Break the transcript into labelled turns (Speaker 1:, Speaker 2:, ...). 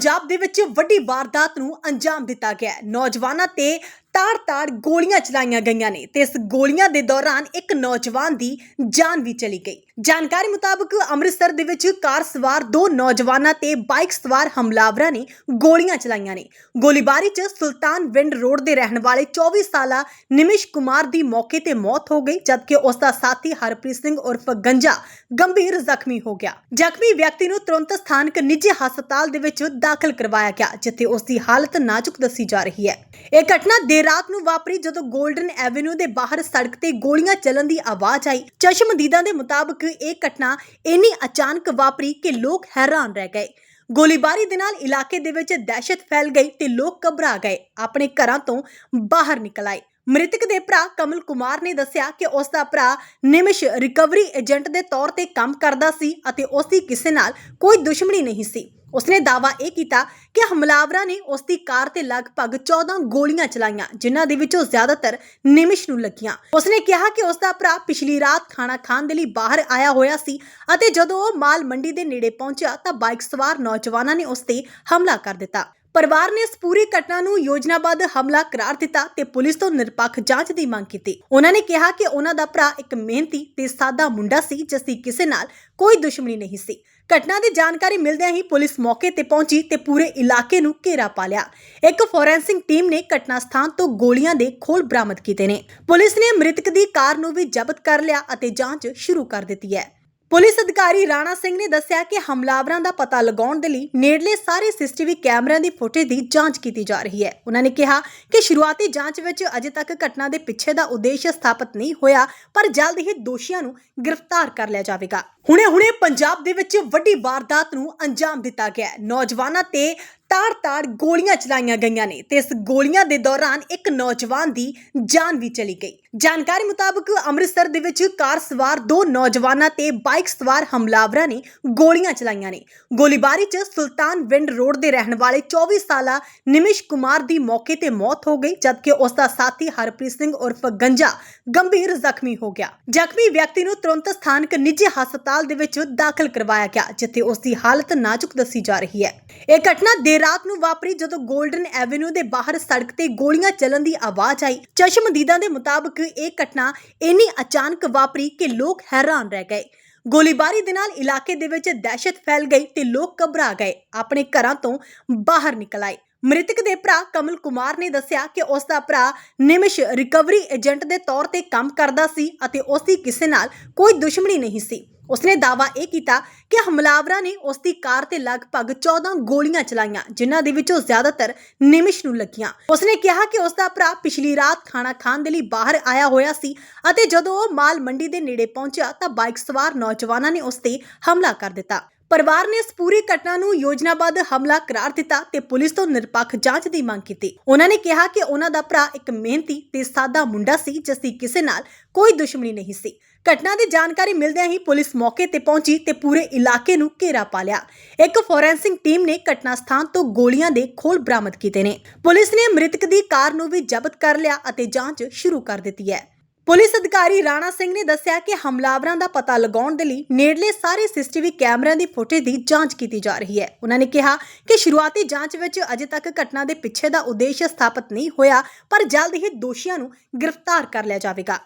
Speaker 1: ਪੰਜਾਬ ਦੇ ਵਿੱਚ ਵੱਡੀ ਵਾਰਦਾਤ ਨੂੰ ਅੰਜਾਮ ਦਿੱਤਾ ਗਿਆ ਹੈ। ਨੌਜਵਾਨਾਂ ਤੇ ਤਾੜ-ਤਾੜ ਗੋਲੀਆਂ ਚਲਾਈਆਂ ਗਈਆਂ ਨੇ ਤੇ ਇਸ ਗੋਲੀਆਂ ਦੇ ਦੌਰਾਨ ਇੱਕ ਨੌਜਵਾਨ ਦੀ ਜਾਨ ਵੀ ਚਲੀ ਗਈ। ਜਾਣਕਾਰੀ ਮੁਤਾਬਕ ਅੰਮ੍ਰਿਤਸਰ ਦੇ ਵਿੱਚ ਕਾਰ ਸਵਾਰ ਦੋ ਨੌਜਵਾਨਾਂ ਤੇ ਬਾਈਕ ਸਵਾਰ ਹਮਲਾਵਰਾਂ ਨੇ ਗੋਲੀਆਂ ਚਲਾਈਆਂ ਨੇ। ਗੋਲੀਬਾਰੀ 'ਚ ਸੁਲਤਾਨ ਵਿੰਡ ਰੋਡ ਦੇ ਰਹਿਣ ਵਾਲੇ 24 ਸਾਲਾ ਨਿਮਿਸ਼ ਕੁਮਾਰ ਦੀ ਮੌਕੇ ਤੇ ਮੌਤ ਹੋ ਗਈ, ਜਦਕਿ ਉਸ ਦਾ ਸਾਥੀ ਹਰਪ੍ਰੀਤ ਸਿੰਘ ਉਰਫ ਗੰਜਾ ਗੰਭੀਰ ਜ਼ਖਮੀ ਹੋ ਗਿਆ। ਜ਼ਖਮੀ ਵਿਅਕਤੀ ਨੂੰ ਤੁਰੰਤ ਸਥਾਨਕ ਨਿੱਜੀ ਹਸਪਤਾਲ ਦੇ ਵਿੱਚ ਦਾਖਲ ਕਰਵਾਇਆ ਗਿਆ, ਜਿੱਥੇ ਉਸ ਦੀ ਹਾਲਤ ਨਾਜ਼ੁਕ ਦੱਸੀ ਜਾ ਰਹੀ ਹੈ। ਇਹ ਘਟਨਾ ਦੇ ਦੇਰ ਰਾਤ ਨੂੰ ਵਾਪਰੀ ਜਦੋਂ 골ਡਨ ਐਵੇਨਿਊ ਦੇ ਬਾਹਰ ਸੜਕ ਤੇ ਗੋਲੀਆਂ ਚੱਲਣ ਦੀ ਆਵਾਜ਼ ਆਈ। ਚਸ਼ਮਦੀਦਾਂ ਦੇ ਮੁਤਾਬਕ ਇਹ ਘਟਨਾ ਇੰਨੀ ਅਚਾਨਕ ਵਾਪਰੀ ਕਿ ਲੋਕ ਹੈਰਾਨ ਰਹਿ ਗਏ। ਗੋਲੀਬਾਰੀ ਦੇ ਨਾਲ ਇਲਾਕੇ ਦੇ ਵਿੱਚ ਦਹਿਸ਼ਤ ਫੈਲ ਗਈ ਤੇ ਲੋਕ ਘਬਰਾ ਗਏ। ਆਪਣੇ ਘਰਾਂ ਤੋਂ ਬਾਹਰ ਨਿਕਲ ਆਏ। ਮ੍ਰਿਤਕ ਦੇ ਭਰਾ ਕਮਲ ਕੁਮਾਰ ਨੇ ਦੱਸਿਆ ਕਿ ਉਸ ਦਾ ਭਰਾ ਨਿਮਿਸ਼ ਰਿਕਵਰੀ ਏਜੰਟ ਦੇ ਤੌਰ ਤੇ ਕੰਮ ਕਰਦਾ ਸੀ ਅਤੇ ਉਸ ਦੀ ਕਿਸੇ ਨਾਲ ਕੋਈ ਦੁਸ਼ਮਣੀ ਨਹੀਂ ਸੀ। ਉਸਨੇ ਦਾਅਵਾ ਇਹ ਕੀਤਾ ਕਿ ਹਮਲਾਵਰਾਂ ਨੇ ਉਸ ਦੀ ਕਾਰ ਤੇ ਲਗਭਗ 14 ਗੋਲੀਆਂ ਚਲਾਈਆਂ, ਜਿਨ੍ਹਾਂ ਦੇ ਵਿੱਚੋਂ ਜ਼ਿਆਦਾਤਰ ਨਿਮਿਸ਼ ਨੂੰ ਲੱਗੀਆਂ। ਉਸਨੇ ਕਿਹਾ ਕਿ ਉਸ ਦਾ ਭਰਾ ਪਿਛਲੀ ਰਾਤ ਖਾਣਾ ਖਾਣ ਦੇ ਲਈ ਬਾਹਰ ਆਇਆ ਹੋਇਆ ਸੀ ਅਤੇ ਜਦੋਂ ਉਹ ਮਾਲ ਮੰਡੀ ਦੇ ਨੇੜੇ ਪਹੁੰਚਿਆ ਤਾਂ ਬਾਈਕ ਸਵਾਰ ਨੌਜਵਾਨਾਂ ਨੇ ਉਸ ਤੇ ਹਮਲਾ ਕਰ ਦਿੱਤਾ। ਪਰਿਵਾਰ ਨੇ ਇਸ ਪੂਰੀ ਘਟਨਾ ਨੂੰ ਯੋਜਨਾਬੱਧ ਹਮਲਾ ਕਰਾਰ ਦਿੱਤਾ ਤੇ ਪੁਲਿਸ ਤੋਂ ਨਿਰਪੱਖ ਜਾਂਚ ਦੀ ਮੰਗ ਕੀਤੀ। ਉਹਨਾਂ ਨੇ ਕਿਹਾ ਕਿ ਉਹਨਾਂ ਦਾ ਭਰਾ ਇੱਕ ਮਿਹਨਤੀ ਤੇ ਸਾਦਾ ਮੁੰਡਾ ਸੀ, ਜਿਸ ਦੀ ਕਿਸੇ ਨਾਲ ਕੋਈ ਦੁਸ਼ਮਣੀ ਨਹੀਂ ਸੀ। ਘਟਨਾ ਦੀ ਜਾਣਕਾਰੀ ਮਿਲਦਿਆਂ ਹੀ ਪੁਲਿਸ ਮੌਕੇ ਤੇ ਪਹੁੰਚੀ ਤੇ ਪੂਰੇ ਇਲਾਕੇ ਨੂੰ ਘੇਰਾ ਪਾ ਲਿਆ। ਇੱਕ ਫੋਰੈਂਸਿਕ ਟੀਮ ਨੇ ਘਟਨਾ ਸਥਾਨ ਤੋਂ ਗੋਲੀਆਂ ਦੇ ਖੋਲ ਬਰਾਮਦ ਕੀਤੇ ਨੇ। ਪੁਲਿਸ ਨੇ ਮ੍ਰਿਤਕ ਦੀ ਕਾਰ ਨੂੰ ਵੀ ਜ਼ਬਤ ਕਰ ਲਿਆ ਅਤੇ ਜਾਂਚ ਸ਼ੁਰੂ ਕਰ ਦਿੱਤੀ ਹੈ। ਪੁਲਿਸ ਅਧਿਕਾਰੀ ਰਾਣਾ ਸਿੰਘ ਨੇ ਦੱਸਿਆ ਕਿ ਹਮਲਾਵਰਾਂ ਦਾ ਪਤਾ ਲਗਾਉਣ ਦੇ ਲਈ ਨੇੜਲੇ ਸਾਰੇ ਸੀਸੀਟੀਵੀ ਕੈਮਰਿਆਂ ਦੀ ਫੁਟੇਜ ਦੀ ਜਾਂਚ ਕੀਤੀ ਜਾ ਰਹੀ ਹੈ। ਉਹਨਾਂ ਨੇ ਕਿਹਾ ਕਿ ਸ਼ੁਰੂਆਤੀ ਜਾਂਚ ਵਿੱਚ ਅਜੇ ਤੱਕ ਘਟਨਾ ਦੇ ਪਿੱਛੇ ਦਾ ਉਦੇਸ਼ ਸਥਾਪਿਤ ਨਹੀਂ ਹੋਇਆ, ਪਰ ਜਲਦ ਹੀ ਦੋਸ਼ੀਆਂ ਨੂੰ ਗ੍ਰਿਫਤਾਰ ਕਰ ਲਿਆ ਜਾਵੇਗਾ। ਹੁਣੇ-ਹੁਣੇ ਪੰਜਾਬ ਦੇ ਵਿੱਚ ਵੱਡੀ ਵਾਰਦਾਤ ਨੂੰ ਅੰਜਾਮ ਦਿੱਤਾ ਗਿਆ ਹੈ। ਨੌਜਵਾਨਾਂ ਤੇ ਤਾੜ-ਤਾੜ ਗੋਲੀਆਂ ਚਲਾਈਆਂ ਗਈਆਂ ਨੇ ਤੇ ਇਸ ਗੋਲੀਆਂ ਦੇ ਦੌਰਾਨ ਇੱਕ ਨੌਜਵਾਨ ਦੀ ਜਾਨ ਵੀ ਚਲੀ ਗਈ। ਜਾਣਕਾਰੀ ਮੁਤਾਬਕ ਅੰਮ੍ਰਿਤਸਰ ਦੇ ਵਿੱਚ ਕਾਰ ਸਵਾਰ ਦੋ ਨੌਜਵਾਨਾਂ ਤੇ ਬਾਈਕ ਸਵਾਰ ਹਮਲਾਵਰਾਂ ਨੇ ਗੋਲੀਆਂ ਚਲਾਈਆਂ ਨੇ। ਗੋਲੀਬਾਰੀ 'ਚ ਸੁਲਤਾਨ ਵਿੰਡ ਰੋਡ ਦੇ ਰਹਿਣ ਵਾਲੇ 24 ਸਾਲਾ ਨਿਮਿਸ਼ ਕੁਮਾਰ ਦੀ ਮੌਕੇ ਤੇ ਮੌਤ ਹੋ ਗਈ, ਜਦਕਿ ਉਸ ਦਾ ਸਾਥੀ ਹਰਪ੍ਰੀਤ ਸਿੰਘ ਉਰਫ ਗੰਜਾ ਗੰਭੀਰ ਜ਼ਖਮੀ ਹੋ ਗਿਆ। ਜ਼ਖਮੀ ਵਿਅਕਤੀ ਨੂੰ ਤੁਰੰਤ ਸਥਾਨਕ ਨਿੱਜੀ ਹਸਪਤਾਲ ਦੇ ਵਿੱਚ ਦਾਖਲ ਕਰਵਾਇਆ ਗਿਆ, ਜਿੱਥੇ ਉਸ ਦੀ ਹਾਲਤ ਨਾਜ਼ੁਕ ਦੱਸੀ ਜਾ ਰਹੀ ਹੈ। ਇਹ ਘਟਨਾ ਦੇਰ ਰਾਤ ਨੂੰ ਵਾਪਰੀ ਜਦੋਂ 골ਡਨ ਐਵੇਨਿਊ ਦੇ ਬਾਹਰ ਸੜਕ ਤੇ ਗੋਲੀਆਂ ਚੱਲਣ ਦੀ ਆਵਾਜ਼ ਆਈ। ਚਸ਼ਮਦੀਦਾਂ ਦੇ ਮੁਤਾਬਕ ਇਹ ਘਟਨਾ ਇੰਨੀ ਅਚਾਨਕ ਵਾਪਰੀ ਕਿ ਲੋਕ ਹੈਰਾਨ ਰਹਿ ਗਏ। ਗੋਲੀਬਾਰੀ ਦੇ ਨਾਲ ਇਲਾਕੇ ਦੇ ਵਿੱਚ ਦਹਿਸ਼ਤ ਫੈਲ ਗਈ ਤੇ ਲੋਕ ਘਬਰਾ ਗਏ। ਆਪਣੇ ਘਰਾਂ ਤੋਂ ਬਾਹਰ ਨਿਕਲ ਆਏ। ਮ੍ਰਿਤਕ ਦੇ ਭਰਾ ਕਮਲ ਕੁਮਾਰ ਨੇ ਦੱਸਿਆ ਕਿ ਉਸ ਦਾ ਭਰਾ ਨਿਮਿਸ਼ ਰਿਕਵਰੀ ਏਜੰਟ ਦੇ ਤੌਰ ਤੇ ਕੰਮ ਕਰਦਾ ਸੀ ਅਤੇ ਉਸ ਦੀ ਕਿਸੇ ਨਾਲ ਕੋਈ ਦੁਸ਼ਮਣੀ ਨਹੀਂ ਸੀ। ਉਸਨੇ ਦਾਅਵਾ ਇਹ ਕੀਤਾ ਕਿ ਹਮਲਾਵਰਾਂ ਨੇ ਉਸ ਦੀ ਕਾਰ ਤੇ ਲਗਭਗ 14 ਗੋਲੀਆਂ ਚਲਾਈਆਂ, ਜਿਨ੍ਹਾਂ ਦੇ ਵਿੱਚੋਂ ਜ਼ਿਆਦਾਤਰ ਨਿਮਿਸ਼ ਨੂੰ ਲੱਗੀਆਂ। ਉਸਨੇ ਕਿਹਾ ਕਿ ਉਸ ਦਾ ਭਰਾ ਪਿਛਲੀ ਰਾਤ ਖਾਣਾ ਖਾਣ ਦੇ ਲਈ ਬਾਹਰ ਆਇਆ ਹੋਇਆ ਸੀ ਅਤੇ ਜਦੋਂ ਉਹ ਮਾਲ ਮੰਡੀ ਦੇ ਨੇੜੇ ਪਹੁੰਚਿਆ ਤਾਂ ਬਾਈਕ ਸਵਾਰ ਨੌਜਵਾਨਾਂ ਨੇ ਉਸ ਤੇ ਹਮਲਾ ਕਰ ਦਿੱਤਾ। ਪਰਿਵਾਰ ਨੇ ਇਸ ਪੂਰੀ ਘਟਨਾ ਨੂੰ ਯੋਜਨਾਬੱਧ ਹਮਲਾ ਕਰਾਰ ਦਿੱਤਾ ਤੇ ਪੁਲਿਸ ਤੋਂ ਨਿਰਪੱਖ ਜਾਂਚ ਦੀ ਮੰਗ ਕੀਤੀ। ਉਹਨਾਂ ਨੇ ਕਿਹਾ ਕਿ ਉਹਨਾਂ ਦਾ ਭਰਾ ਇੱਕ ਮਿਹਨਤੀ ਤੇ ਸਾਦਾ ਮੁੰਡਾ ਸੀ, ਜਿਸ ਦੀ ਕਿਸੇ ਨਾਲ ਕੋਈ ਦੁਸ਼ਮਣੀ ਨਹੀਂ ਸੀ। ਘਟਨਾ ਦੀ ਜਾਣਕਾਰੀ ਮਿਲਦਿਆਂ ਹੀ ਪੁਲਿਸ ਮੌਕੇ ਤੇ ਪਹੁੰਚੀ ਤੇ ਪੂਰੇ ਇਲਾਕੇ ਨੂੰ ਘੇਰਾ ਪਾ ਲਿਆ। ਇੱਕ ਫੋਰੈਂਸਿਕ ਟੀਮ ਨੇ ਘਟਨਾ ਸਥਾਨ ਤੋਂ ਗੋਲੀਆਂ ਦੇ ਖੋਲ ਬਰਾਮਦ ਕੀਤੇ ਨੇ। ਪੁਲਿਸ ਨੇ ਮ੍ਰਿਤਕ ਦੀ ਕਾਰ ਨੂੰ ਵੀ ਜ਼ਬਤ ਕਰ ਲਿਆ ਅਤੇ ਜਾਂਚ ਸ਼ੁਰੂ ਕਰ ਦਿੱਤੀ ਹੈ। ਪੁਲਿਸ ਅਧਿਕਾਰੀ ਰਾਣਾ ਸਿੰਘ ਨੇ ਦੱਸਿਆ ਕਿ ਹਮਲਾਵਰਾਂ ਦਾ ਪਤਾ ਲਗਾਉਣ ਦੇ ਲਈ ਨੇੜਲੇ ਸਾਰੇ ਸੀਸੀਟੀਵੀ ਕੈਮਰਿਆਂ ਦੀ ਫੁਟੇਜ ਦੀ ਜਾਂਚ ਕੀਤੀ ਜਾ ਰਹੀ ਹੈ। ਉਹਨਾਂ ਨੇ ਕਿਹਾ ਕਿ ਸ਼ੁਰੂਆਤੀ ਜਾਂਚ ਵਿੱਚ ਅਜੇ ਤੱਕ ਘਟਨਾ ਦੇ ਪਿੱਛੇ ਦਾ ਉਦੇਸ਼ ਸਥਾਪਿਤ ਨਹੀਂ ਹੋਇਆ, ਪਰ ਜਲਦ ਹੀ ਦੋਸ਼ੀਆਂ ਨੂੰ ਗ੍ਰਿਫਤਾਰ ਕਰ ਲਿਆ ਜਾਵੇਗਾ।